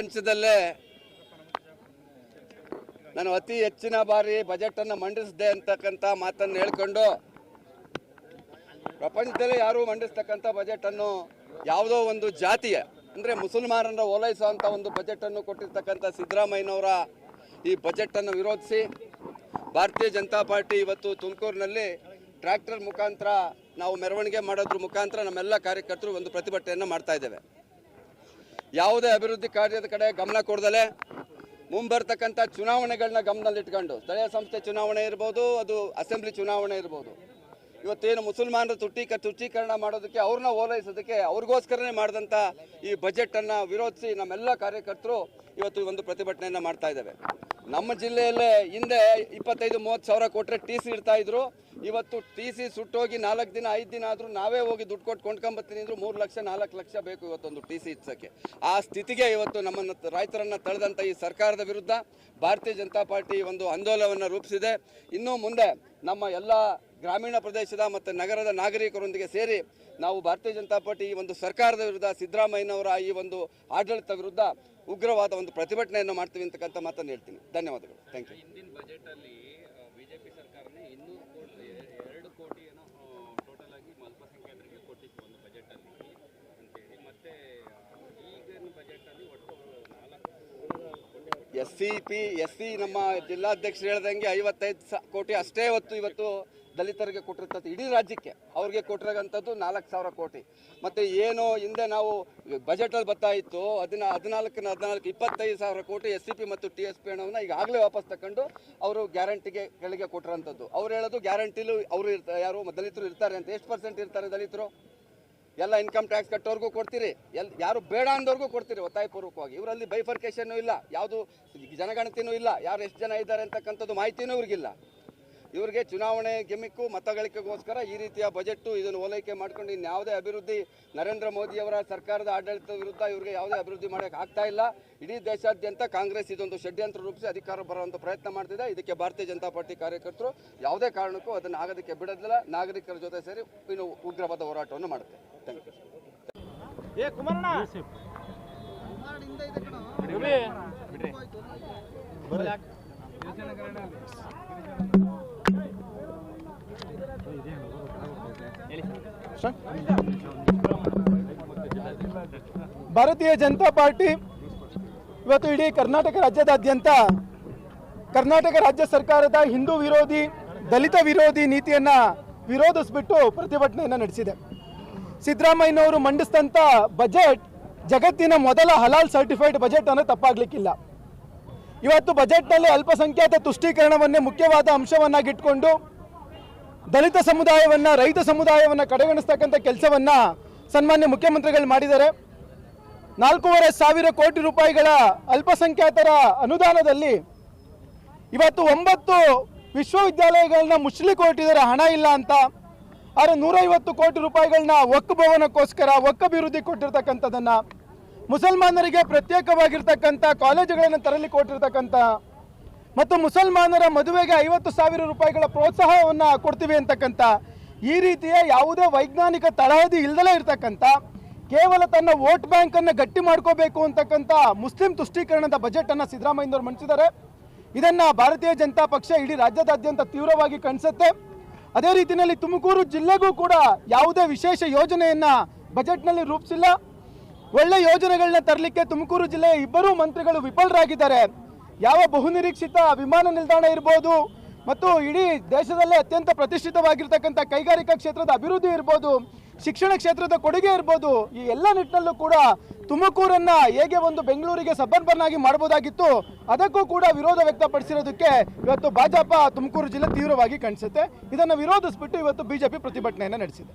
ಪ್ರಪಂಚದಲ್ಲೇ ನಾನು ಅತಿ ಹೆಚ್ಚಿನ ಬಾರಿ ಬಜೆಟನ್ನು ಮಂಡಿಸಿದೆ ಅಂತಕ್ಕಂಥ ಮಾತನ್ನು ಹೇಳ್ಕೊಂಡು ಪ್ರಪಂಚದಲ್ಲಿ ಯಾರು ಮಂಡಿಸ್ತಕ್ಕಂಥ ಬಜೆಟನ್ನು ಯಾವುದೋ ಒಂದು ಜಾತಿಯ, ಅಂದರೆ ಮುಸಲ್ಮಾನರ ಓಲೈಸುವಂಥ ಒಂದು ಬಜೆಟನ್ನು ಕೊಟ್ಟಿರ್ತಕ್ಕಂಥ ಸಿದ್ದರಾಮಯ್ಯನವರ ಈ ಬಜೆಟನ್ನು ವಿರೋಧಿಸಿ ಭಾರತೀಯ ಜನತಾ ಪಾರ್ಟಿ ಇವತ್ತು ತುಮಕೂರಿನಲ್ಲಿ ಟ್ರ್ಯಾಕ್ಟರ್ ಮುಖಾಂತರ ನಾವು ಮೆರವಣಿಗೆ ಮಾಡೋದ್ರ ಮುಖಾಂತರ ನಮ್ಮೆಲ್ಲ ಕಾರ್ಯಕರ್ತರು ಒಂದು ಪ್ರತಿಭಟನೆಯನ್ನು ಮಾಡ್ತಾ ಇದ್ದೇವೆ. ಯಾವುದೇ ಅಭಿವೃದ್ಧಿ ಕಾರ್ಯದ ಕಡೆ ಗಮನ ಕೊಡದಲೇ ಮುಂಬರ್ತಕ್ಕಂಥ ಚುನಾವಣೆಗಳನ್ನ ಗಮನದಲ್ಲಿಟ್ಕೊಂಡು, ಸ್ಥಳೀಯ ಸಂಸ್ಥೆ ಚುನಾವಣೆ ಇರ್ಬೋದು, ಅದು ಅಸೆಂಬ್ಲಿ ಚುನಾವಣೆ ಇರ್ಬೋದು. ಇವತ್ತೇನು ಮುಸಲ್ಮಾನರ ತುಟ್ಟೀಕ ತುಷ್ಟೀಕರಣ ಮಾಡೋದಕ್ಕೆ ಅವ್ರನ್ನ ಓಲೈಸೋದಕ್ಕೆ ಅವ್ರಿಗೋಸ್ಕರನೇ ಮಾಡಿದಂಥ ಈ ಬಜೆಟನ್ನು ವಿರೋಧಿಸಿ ನಮ್ಮೆಲ್ಲ ಕಾರ್ಯಕರ್ತರು ಇವತ್ತು ಒಂದು ಪ್ರತಿಭಟನೆಯನ್ನು ಮಾಡ್ತಾ ಇದ್ದಾವೆ. ನಮ್ಮ ಜಿಲ್ಲೆಯಲ್ಲೇ ಹಿಂದೆ ಇಪ್ಪತ್ತೈದು, ಮೂವತ್ತು ಸಾವಿರ ಕೊಟ್ಟರೆ ಟಿ ಸಿ ಇಡ್ತಾ ಇದ್ರು. ಇವತ್ತು ಟಿ ಸಿ ಸುಟ್ಟೋಗಿ ನಾಲ್ಕು ದಿನ, ಐದು ದಿನ ಆದರೂ ನಾವೇ ಹೋಗಿ ದುಡ್ಡು ಕೊಟ್ಟು ಕೊಂಡ್ಕೊಂಬತ್ತೀನಿ ಅಂದ್ರು ಮೂರು ಲಕ್ಷ, ನಾಲ್ಕು ಲಕ್ಷ ಬೇಕು ಇವತ್ತೊಂದು ಟಿ ಸಿ ಇಡ್ಸೋಕ್ಕೆ ಆ ಸ್ಥಿತಿಗೆ ಇವತ್ತು ನಮ್ಮನ್ನು ರೈತರನ್ನು ತಳೆದಂಥ ಈ ಸರ್ಕಾರದ ವಿರುದ್ಧ ಭಾರತೀಯ ಜನತಾ ಪಾರ್ಟಿ ಒಂದು ಆಂದೋಲನವನ್ನು ರೂಪಿಸಿದೆ. ಇನ್ನೂ ಮುಂದೆ ನಮ್ಮ ಎಲ್ಲ ಗ್ರಾಮೀಣ ಪ್ರದೇಶದ ಮತ್ತು ನಗರದ ನಾಗರಿಕರೊಂದಿಗೆ ಸೇರಿ ನಾವು ಭಾರತೀಯ ಜನತಾ ಪಾರ್ಟಿ ಈ ಒಂದು ಸರ್ಕಾರದ ವಿರುದ್ಧ ಸಿದ್ದರಾಮಯ್ಯನವರ ಈ ಒಂದು ಆಡಳಿತ ವಿರುದ್ಧ ಉಗ್ರವಾದ ಒಂದು ಪ್ರತಿಭಟನೆಯನ್ನು ಮಾಡ್ತೀವಿ ಅಂತಕ್ಕಂಥ ಮಾತನ್ನು ಹೇಳ್ತೀನಿ. ಧನ್ಯವಾದಗಳು. ಥ್ಯಾಂಕ್ ಯು ಹಿಂದಿನ ಬಜೆಟಲ್ಲಿ ಬಿಜೆಪಿ ಸರ್ಕಾರನೇ ಇನ್ನೂರು ಕೋಟಿ ಎರಡು ಕೋಟಿ ಏನೋ ಟೋಟಲ್ ಆಗಿ ಅಲ್ಪಸಂಖ್ಯಾತರಿಗೆ ಕೊಟ್ಟಿತ್ತು ಒಂದು ಬಜೆಟಲ್ಲಿ ಅಂತೇಳಿ ಮತ್ತೆ ಈಗಿನ ಬಜೆಟಲ್ಲಿ ಒಟ್ಟು ನಾಲ್ಕು ಕೋಟಿ S C P S C ನಮ್ಮ ಜಿಲ್ಲಾಧ್ಯಕ್ಷರು ಹೇಳ್ದಂಗೆ ಐವತ್ತೈದು ಸ ಕೋಟಿ ಅಷ್ಟೇ ಹೊತ್ತು ಇವತ್ತು ದಲಿತರಿಗೆ ಕೊಟ್ಟಿರ್ತದ್ದು ಇಡೀ ರಾಜ್ಯಕ್ಕೆ ಅವ್ರಿಗೆ ಕೊಟ್ಟಿರೋಂಥದ್ದು ನಾಲ್ಕು ಸಾವಿರ ಕೋಟಿ. ಮತ್ತು ಏನು ಹಿಂದೆ ನಾವು ಬಜೆಟಲ್ಲಿ ಬರ್ತಾ ಇತ್ತು ಅದನ್ನ ಹದಿನಾಲ್ಕನ, ಹದಿನಾಲ್ಕು, ಇಪ್ಪತ್ತೈದು ಸಾವಿರ ಕೋಟಿ ಎಸ್ ಸಿ ಪಿ ಮತ್ತು ಟಿ ಎಸ್ ಪಿ ಹಣವನ್ನು ಈಗಾಗಲೇ ವಾಪಸ್ ತಗೊಂಡು ಅವರು ಗ್ಯಾರಂಟಿಗೆ ಕೆಳಗೆ ಕೊಟ್ಟಿರೋಂಥದ್ದು. ಅವ್ರು ಹೇಳೋದು ಗ್ಯಾರಂಟಿಲು ಅವರು ಇರ್ತಾರೆ ಯಾರು ದಲಿತರು ಇರ್ತಾರೆ ಅಂತ, ಎಷ್ಟು ಪರ್ಸೆಂಟ್ ಇರ್ತಾರೆ ದಲಿತರು? ಎಲ್ಲ ಇನ್ಕಮ್ ಟ್ಯಾಕ್ಸ್ ಕಟ್ಟೋರ್ಗೂ ಕೊಡ್ತೀರಿ. ಎಲ್, ಯಾರು ಬೇಡ ಅಂದವ್ರಿಗೂ ಕೊಡ್ತೀರಿ ಒತ್ತಾಯಪೂರ್ವಕವಾಗಿ. ಇವರಲ್ಲಿ ಬೈಫರ್ಕೇಶನ್ನು ಇಲ್ಲ. ಯಾವುದು ಜನಗಣತಿನೂ ಇಲ್ಲ. ಯಾರು ಎಷ್ಟು ಜನ ಇದ್ದಾರೆ ಅಂತಕ್ಕಂಥದ್ದು ಮಾಹಿತಿನೂ ಇವ್ರಿಗಿಲ್ಲ. ಇವ್ರಿಗೆ ಚುನಾವಣೆ ಗಿಮಿಕ್ಕು ಮತಗಳಿಕೆಗೋಸ್ಕರ ಈ ರೀತಿಯ ಬಜೆಟ್ಟು ಇದನ್ನು ಓಲೈಕೆ ಮಾಡ್ಕೊಂಡು ಇನ್ಯಾವುದೇ ಅಭಿವೃದ್ಧಿ ನರೇಂದ್ರ ಮೋದಿಯವರ ಸರ್ಕಾರದ ಆಡಳಿತದ ವಿರುದ್ಧ ಇವರಿಗೆ ಯಾವುದೇ ಅಭಿವೃದ್ಧಿ ಮಾಡೋಕೆ ಆಗ್ತಾ ಇಲ್ಲ. ಇಡೀ ದೇಶಾದ್ಯಂತ ಕಾಂಗ್ರೆಸ್ ಇದೊಂದು ಷಡ್ಯಂತ್ರ ರೂಪಿಸಿ ಅಧಿಕಾರ ಬರುವಂಥ ಪ್ರಯತ್ನ ಮಾಡ್ತಿದೆ. ಇದಕ್ಕೆ ಭಾರತೀಯ ಜನತಾ ಪಾರ್ಟಿ ಕಾರ್ಯಕರ್ತರು ಯಾವುದೇ ಕಾರಣಕ್ಕೂ ಅದನ್ನು ಆಗೋದಕ್ಕೆ ಬಿಡೋದಿಲ್ಲ. ನಾಗರಿಕರ ಜೊತೆ ಸೇರಿ ಇನ್ನು ಉಗ್ರವಾದ ಹೋರಾಟವನ್ನು ಮಾಡುತ್ತೆ. ಥ್ಯಾಂಕ್ ಯು ಭಾರತೀಯ ಜನತಾ ಪಾರ್ಟಿ ಇವತ್ತು ಇಡೀ ಕರ್ನಾಟಕ ರಾಜ್ಯದಾದ್ಯಂತ ಕರ್ನಾಟಕ ರಾಜ್ಯ ಸರ್ಕಾರದ ಹಿಂದೂ ವಿರೋಧಿ, ದಲಿತ ವಿರೋಧಿ ನೀತಿಯನ್ನ ವಿರೋಧಿಸ್ಬಿಟ್ಟು ಪ್ರತಿಭಟನೆಯನ್ನು ನಡೆಸಿದೆ. ಸಿದ್ದರಾಮಯ್ಯನವರು ಮಂಡಿಸಿದಂಥ ಬಜೆಟ್ ಜಗತ್ತಿನ ಮೊದಲ ಹಲಾಲ್ ಸರ್ಟಿಫೈಡ್ ಬಜೆಟ್ ಅನ್ನೋ ತಪ್ಪಾಗಲಿಕ್ಕಿಲ್ಲ. ಇವತ್ತು ಬಜೆಟ್ನಲ್ಲಿ ಅಲ್ಪಸಂಖ್ಯಾತ ತುಷ್ಟೀಕರಣವನ್ನೇ ಮುಖ್ಯವಾದ ಅಂಶವನ್ನಾಗಿಟ್ಕೊಂಡು ದಲಿತ ಸಮುದಾಯವನ್ನ, ರೈತ ಸಮುದಾಯವನ್ನ ಕಡೆಗಣಿಸ್ತಕ್ಕಂಥ ಕೆಲಸವನ್ನ ಸನ್ಮಾನ್ಯ ಮುಖ್ಯಮಂತ್ರಿಗಳು ಮಾಡಿದ್ದಾರೆ. ನಾಲ್ಕೂವರೆ ಸಾವಿರ ಕೋಟಿ ರೂಪಾಯಿಗಳ ಅಲ್ಪಸಂಖ್ಯಾತರ ಅನುದಾನದಲ್ಲಿ ಇವತ್ತು ಒಂಬತ್ತು ವಿಶ್ವವಿದ್ಯಾಲಯಗಳನ್ನ ಮುಚ್ಚಲಿಕ್ಕೆ ಹೊರಟಿದ್ದಾರೆ. ಹಣ ಇಲ್ಲ ಅಂತ. ಆದರೆ ನೂರೈವತ್ತು ಕೋಟಿ ರೂಪಾಯಿಗಳನ್ನ ಒಕ್ಕ ಭವನಕ್ಕೋಸ್ಕರ ಒಕ್ಕ ಅಭಿವೃದ್ಧಿ ಕೊಟ್ಟಿರ್ತಕ್ಕಂಥದ್ದನ್ನ ಮುಸಲ್ಮಾನರಿಗೆ ಪ್ರತ್ಯೇಕವಾಗಿರ್ತಕ್ಕಂಥ ಕಾಲೇಜುಗಳನ್ನು ತರಲಿ ಕೊಟ್ಟಿರ್ತಕ್ಕಂಥ ಮತ್ತು ಮುಸಲ್ಮಾನರ ಮದುವೆಗೆ ಐವತ್ತು ಸಾವಿರ ರೂಪಾಯಿಗಳ ಪ್ರೋತ್ಸಾಹವನ್ನು ಕೊಡ್ತೀವಿ ಅಂತಕ್ಕಂಥ ಈ ರೀತಿಯ ಯಾವುದೇ ವೈಜ್ಞಾನಿಕ ತಳಹದಿ ಇಲ್ದಲೇ ಇರತಕ್ಕಂಥ, ಕೇವಲ ತನ್ನ ವೋಟ್ ಬ್ಯಾಂಕ್ ಅನ್ನು ಗಟ್ಟಿ ಮಾಡ್ಕೋಬೇಕು ಅಂತಕ್ಕಂಥ ಮುಸ್ಲಿಂ ತುಷ್ಟೀಕರಣದ ಬಜೆಟ್ ಅನ್ನ ಸಿದ್ದರಾಮಯ್ಯನವರು ಮಂಡಿಸಿದ್ದಾರೆ. ಇದನ್ನ ಭಾರತೀಯ ಜನತಾ ಪಕ್ಷ ಇಡೀ ರಾಜ್ಯದಾದ್ಯಂತ ತೀವ್ರವಾಗಿ ಕಣಿಸುತ್ತೆ. ಅದೇ ರೀತಿಯಲ್ಲಿ ತುಮಕೂರು ಜಿಲ್ಲೆಗೂ ಕೂಡ ಯಾವುದೇ ವಿಶೇಷ ಯೋಜನೆಯನ್ನ ಬಜೆಟ್ನಲ್ಲಿ ರೂಪಿಸಿಲ್ಲ. ಒಳ್ಳೆ ಯೋಜನೆಗಳನ್ನ ತರಲಿಕ್ಕೆ ತುಮಕೂರು ಜಿಲ್ಲೆಯ ಇಬ್ಬರೂ ಮಂತ್ರಿಗಳು ವಿಫಲರಾಗಿದ್ದಾರೆ. ಯಾವ ಬಹುನಿರೀಕ್ಷಿತ ವಿಮಾನ ನಿಲ್ದಾಣ ಇರ್ಬೋದು ಮತ್ತು ಇಡೀ ದೇಶದಲ್ಲೇ ಅತ್ಯಂತ ಪ್ರತಿಷ್ಠಿತವಾಗಿರ್ತಕ್ಕಂಥ ಕೈಗಾರಿಕಾ ಕ್ಷೇತ್ರದ ಅಭಿವೃದ್ಧಿ ಇರ್ಬೋದು, ಶಿಕ್ಷಣ ಕ್ಷೇತ್ರದ ಕೊಡುಗೆ ಇರ್ಬೋದು, ಈ ಎಲ್ಲ ನಿಟ್ಟಿನಲ್ಲೂ ಕೂಡ ತುಮಕೂರನ್ನ ಹೇಗೆ ಒಂದು ಬೆಂಗಳೂರಿಗೆ ಸಬ್ಬರ್ಬರ್ನ್ ಆಗಿ ಮಾಡಬಹುದಾಗಿತ್ತು ಅದಕ್ಕೂ ಕೂಡ ವಿರೋಧ ವ್ಯಕ್ತಪಡಿಸಿರೋದಕ್ಕೆ ಇವತ್ತು ಭಾಜಪ ತುಮಕೂರು ಜಿಲ್ಲೆ ತೀವ್ರವಾಗಿ ಕಾಣಿಸುತ್ತೆ. ಇದನ್ನು ವಿರೋಧಿಸ್ಬಿಟ್ಟು ಇವತ್ತು ಬಿಜೆಪಿ ಪ್ರತಿಭಟನೆಯನ್ನು ನಡೆಸಿದೆ.